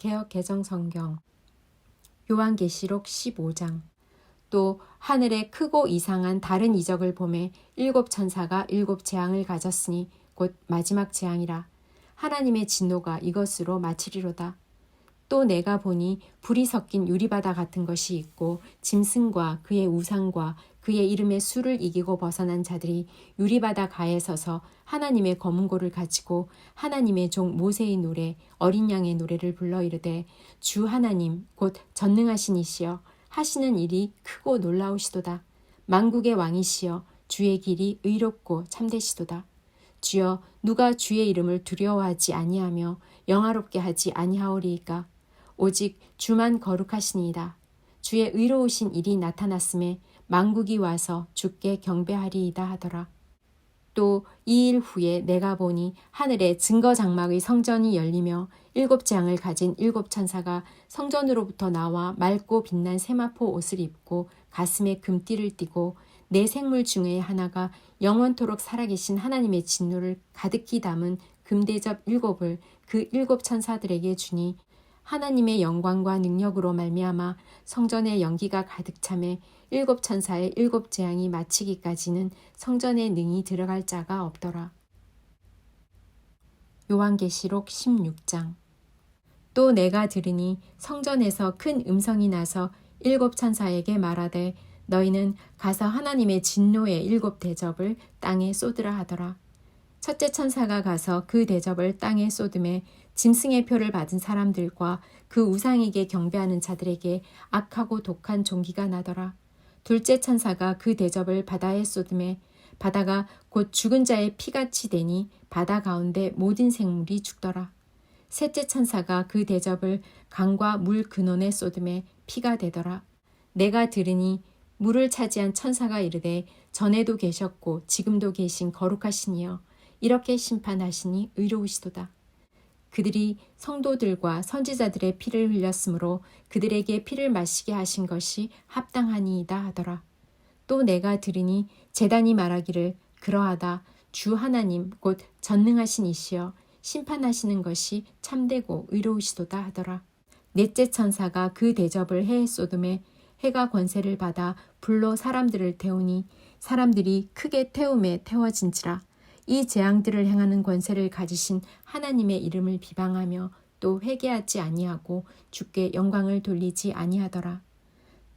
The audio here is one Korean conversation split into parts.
개혁 개정 성경. 요한계시록 15장. 또 하늘에 크고 이상한 다른 이적을 보매 일곱 천사가 일곱 재앙을 가졌으니 곧 마지막 재앙이라. 하나님의 진노가 이것으로 마치리로다. 또 내가 보니 불이 섞인 유리바다 같은 것이 있고 짐승과 그의 우상과 그의 이름의 수를 이기고 벗어난 자들이 유리바다 가에 서서 하나님의 검은고를 가지고 하나님의 종 모세의 노래 어린 양의 노래를 불러 이르되 주 하나님 곧 전능하신 이시여. 하시는 일이 크고 놀라우시도다. 만국의 왕이시여. 주의 길이 의롭고 참되시도다. 주여 누가 주의 이름을 두려워하지 아니하며 영화롭게 하지 아니하오리이까 오직 주만 거룩하시니이다. 주의 의로우신 일이 나타났음에 만국이 와서 주께 경배하리이다 하더라. 또 이 일 후에 내가 보니 하늘에 증거 장막의 성전이 열리며 일곱 재앙을 가진 일곱 천사가 성전으로부터 나와 맑고 빛난 세마포 옷을 입고 가슴에 금띠를 띠고 네 생물 중에 하나가 영원토록 살아계신 하나님의 진노를 가득히 담은 금대접 일곱을 그 일곱 천사들에게 주니 하나님의 영광과 능력으로 말미암아 성전의 연기가 가득 참에 일곱 천사의 일곱 재앙이 마치기까지는 성전에 능히 들어갈 자가 없더라. 요한계시록 16장 또 내가 들으니 성전에서 큰 음성이 나서 일곱 천사에게 말하되 너희는 가서 하나님의 진노의 일곱 대접을 땅에 쏟으라 하더라. 첫째 천사가 가서 그 대접을 땅에 쏟음에 짐승의 표를 받은 사람들과 그 우상에게 경배하는 자들에게 악하고 독한 종기가 나더라. 둘째 천사가 그 대접을 바다에 쏟음에 바다가 곧 죽은 자의 피같이 되니 바다 가운데 모든 생물이 죽더라. 셋째 천사가 그 대접을 강과 물 근원에 쏟음에 피가 되더라. 내가 들으니 물을 차지한 천사가 이르되 전에도 계셨고 지금도 계신 거룩하시니여 이렇게 심판하시니 의로우시도다. 그들이 성도들과 선지자들의 피를 흘렸으므로 그들에게 피를 마시게 하신 것이 합당하니이다 하더라. 또 내가 들으니 재단이 말하기를 그러하다 주 하나님 곧 전능하신 이시여 심판하시는 것이 참되고 의로우시도다 하더라. 넷째 천사가 그 대접을 해에 쏟음에 해가 권세를 받아 불로 사람들을 태우니 사람들이 크게 태움에 태워진지라 이 재앙들을 행하는 권세를 가지신 하나님의 이름을 비방하며 또 회개하지 아니하고 주께 영광을 돌리지 아니하더라.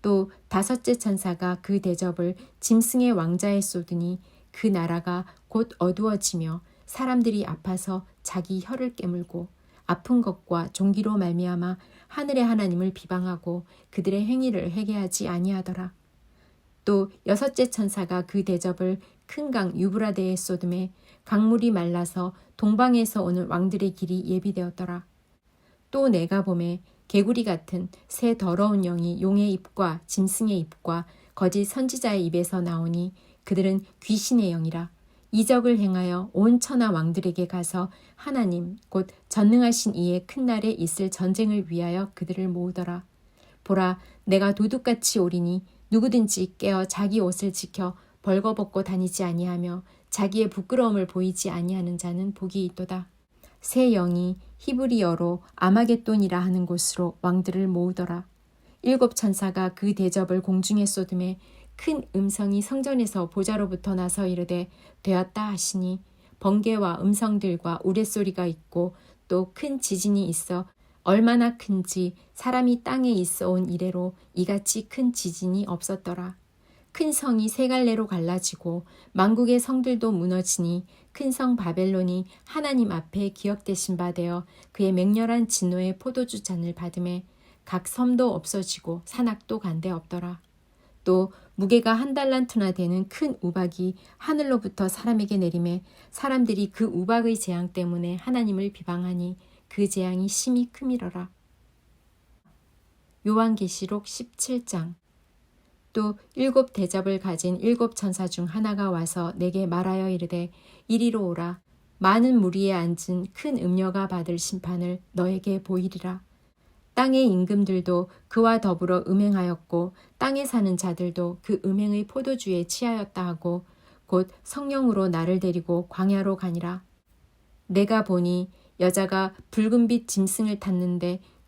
또 다섯째 천사가 그 대접을 짐승의 왕자에 쏟으니 그 나라가 곧 어두워지며 사람들이 아파서 자기 혀를 깨물고 아픈 것과 종기로 말미암아 하늘의 하나님을 비방하고 그들의 행위를 회개하지 아니하더라. 또 여섯째 천사가 그 대접을 큰 강 유브라데에 쏟음에 강물이 말라서 동방에서 오는 왕들의 길이 예비되었더라. 또 내가 봄에 개구리 같은 새 더러운 영이 용의 입과 짐승의 입과 거짓 선지자의 입에서 나오니 그들은 귀신의 영이라. 이적을 행하여 온 천하 왕들에게 가서 하나님 곧 전능하신 이의 큰 날에 있을 전쟁을 위하여 그들을 모으더라. 보라 내가 도둑같이 오리니 누구든지 깨어 자기 옷을 지켜 벌거벗고 다니지 아니하며 자기의 부끄러움을 보이지 아니하는 자는 복이 있도다. 새 영이 히브리어로 아마겟돈이라 하는 곳으로 왕들을 모으더라. 일곱 천사가 그 대접을 공중에 쏟음에 큰 음성이 성전에서 보좌로부터 나서 이르되 되었다 하시니 번개와 음성들과 우레소리가 있고 또 큰 지진이 있어 얼마나 큰지 사람이 땅에 있어 온 이래로 이같이 큰 지진이 없었더라. 큰 성이 세 갈래로 갈라지고 만국의 성들도 무너지니 큰 성 바벨론이 하나님 앞에 기억되신 바 되어 그의 맹렬한 진노의 포도주 잔을 받음에 각 섬도 없어지고 산악도 간데 없더라. 또 무게가 한 달란트나 되는 큰 우박이 하늘로부터 사람에게 내림에 사람들이 그 우박의 재앙 때문에 하나님을 비방하니 그 재앙이 심히 크미러라. 요한계시록 17장 또 일곱 대접을 가진 일곱 천사 중 하나가 와서 내게 말하여 이르되 이리로 오라. 많은 무리에 앉은 큰 음녀가 받을 심판을 너에게 보이리라. 땅의 임금들도 그와 더불어 음행하였고 땅에 사는 자들도 그 음행의 포도주에 취하였다 하고 곧 성령으로 나를 데리고 광야로 가니라. 내가 보니 여자가 붉은빛 짐승을 탔는데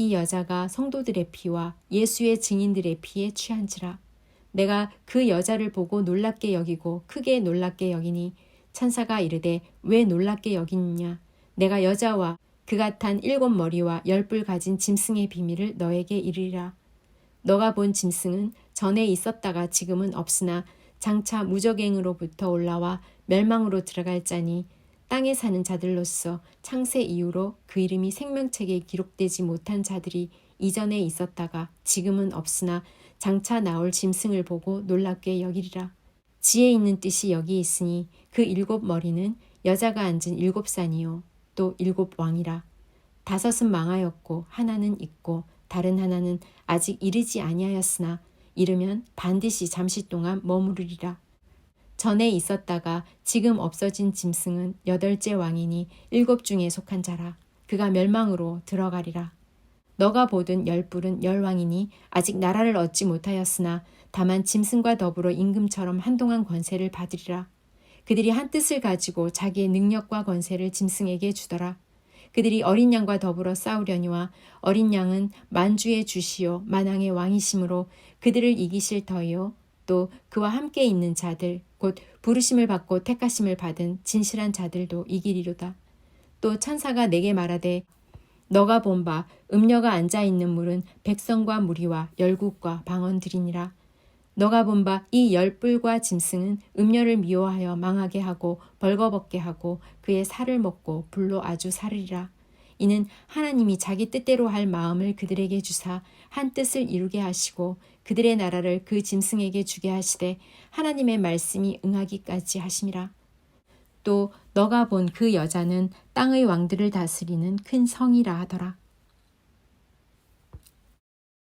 이 여자가 성도들의 피와 예수의 증인들의 피에 취한지라. 내가 그 여자를 보고 놀랍게 여기고 크게 놀랍게 여기니 천사가 이르되 왜 놀랍게 여기느냐 내가 여자와 그가 탄 일곱 머리와 열뿔 가진 짐승의 비밀을 너에게 이르리라. 너가 본 짐승은 전에 있었다가 지금은 없으나 장차 무적행으로부터 올라와 멸망으로 들어갈 자니 땅에 사는 자들로서 창세 이후로 그 이름이 생명책에 기록되지 못한 자들이 이전에 있었다가 지금은 없으나 장차 나올 짐승을 보고 놀랍게 여기리라. 지혜 있는 뜻이 여기 있으니 그 일곱 머리는 여자가 앉은 일곱 산이요 또 일곱 왕이라. 다섯은 망하였고 하나는 있고 다른 하나는 아직 이르지 아니하였으나 이르면 반드시 잠시 동안 머무르리라. 전에 있었다가 지금 없어진 짐승은 여덟째 왕이니 일곱 중에 속한 자라. 그가 멸망으로 들어가리라. 너가 보던 열뿔은 열왕이니 아직 나라를 얻지 못하였으나 다만 짐승과 더불어 임금처럼 한동안 권세를 받으리라. 그들이 한 뜻을 가지고 자기의 능력과 권세를 짐승에게 주더라. 그들이 어린 양과 더불어 싸우려니와 어린 양은 만주의 주시요 만왕의 왕이심으로 그들을 이기실 터이요 또 그와 함께 있는 자들 곧 부르심을 받고 택하심을 받은 진실한 자들도 이기리로다. 또 천사가 내게 말하되 너가 본 바 음녀가 앉아 있는 물은 백성과 무리와 열국과 방언들이니라. 너가 본 바 이 열뿔과 짐승은 음녀를 미워하여 망하게 하고 벌거벗게 하고 그의 살을 먹고 불로 아주 사르리라. 이는 하나님이 자기 뜻대로 할 마음을 그들에게 주사 한 뜻을 이루게 하시고 그들의 나라를 그 짐승에게 주게 하시되 하나님의 말씀이 응하기까지 하심이라. 또 너가 본 그 여자는 땅의 왕들을 다스리는 큰 성이라 하더라.